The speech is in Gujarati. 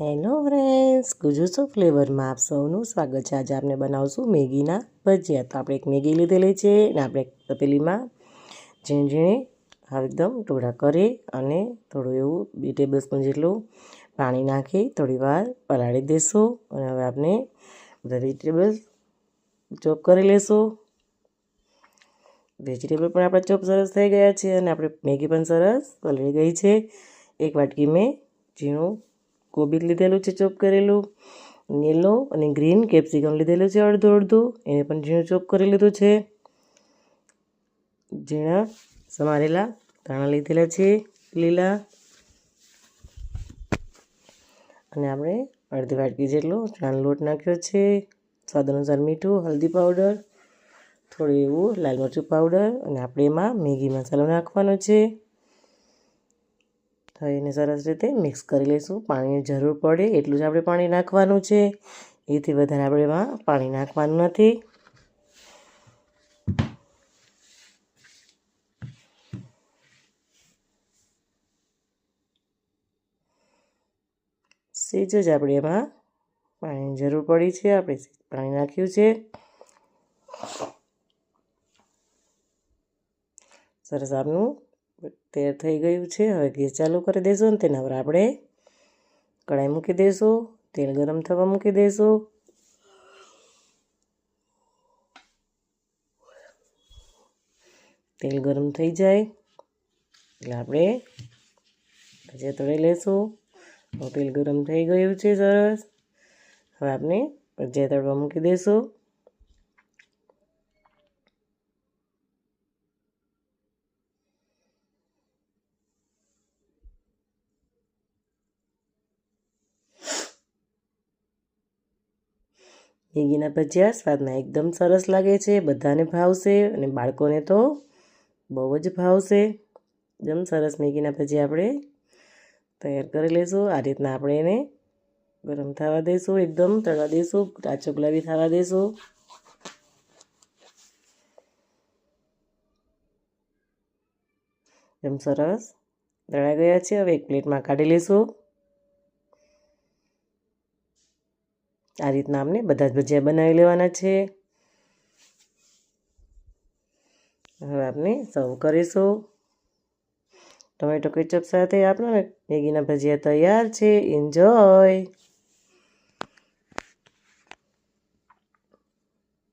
હેલો ફ્રેન્ડ્સ ગુજુસો ફ્લેવરમાં આપ સૌનું સ્વાગત છે. આજે આપણે બનાવશું મેગીના ભજીયા. તો આપણે એક મેગી લીધેલી છે અને આપણે તપેલીમાં ઝીણ ઝીણી હવે એકદમ ટોળા કરી અને થોડું એવું બે ટેબલ સ્પૂન જેટલું પાણી નાખી થોડી વાર પલાળી દઈશું અને હવે આપણે વેજીટેબલ ચોપ કરી લેશો. વેજીટેબલ પણ આપણા ચોપ સરસ થઈ ગયા છે અને આપણે મેગી પણ સરસ પલળી ગઈ છે. એક વાટકી મેં ઝીણું કોબીજ લીધેલું છે, ચોપ કરેલું. યલો અને ગ્રીન કેપ્સિકમ લીધેલું છે, અડધું અડધું. એને પણ ઝીણું ચોપ કરી લીધું છે. ઝીણા સમારેલા ધાણા લીધેલા છે, લીલા. અને આપણે અડધી વાટકી જેટલો ચણાનો લોટ નાખ્યો છે. સ્વાદ અનુસાર મીઠું, હલ્દી પાવડર, થોડું એવું લાલ મરચું પાવડર અને આપણે એમાં મેગી મસાલો નાખવાનો છે. એને સરસ રીતે મિક્સ કરી લઈશું. પાણીની જરૂર પડે એટલું જ આપણે પાણી નાખવાનું છે. એથી વધારે આપણે એમાં પાણી નાખવાનું નથી. સેજ જ આપણે એમાં પાણીની જરૂર પડી છે. આપણે પાણી નાખ્યું છે. સરસ આપનું તૈયાર થઈ ગયું છે. હવે ગેસ ચાલુ કરી દઈશું ને તેના પર આપણે કઢાઈ મૂકી દઈશું તેલ ગરમ થવા મૂકી દઈશું તેલ ગરમ થઈ જાય. એટલે આપણે ભજીયા તળી લઈશું તેલ ગરમ થઈ ગયું છે સરસ. હવે આપણે ભજીયા તળવા મૂકી દઈશું મેગીના ભજીયા સ્વાદમાં એકદમ સરસ લાગે છે, બધાને ભાવશે અને બાળકોને તો બહુ જ ભાવશે. એકદમ સરસ મેગીના ભજીયા આપણે તૈયાર કરી લઈશું આ રીતના આપણે એને ગરમ થવા દઈશું એકદમ તળવા દઈશું કાચો ગુલાબી થવા દઈશું એકદમ સરસ. દળાઈ ગયા છે, હવે એક પ્લેટમાં કાઢી લઈશું આ રીતના આપણે બધા જ ભજીયા બનાવી લેવાના છે. હવે આપણે સર્વ કરીશું. ટમેટો કેચઅપ સાથે આપણા મેગીના ભજીયા તૈયાર છે. એન્જોય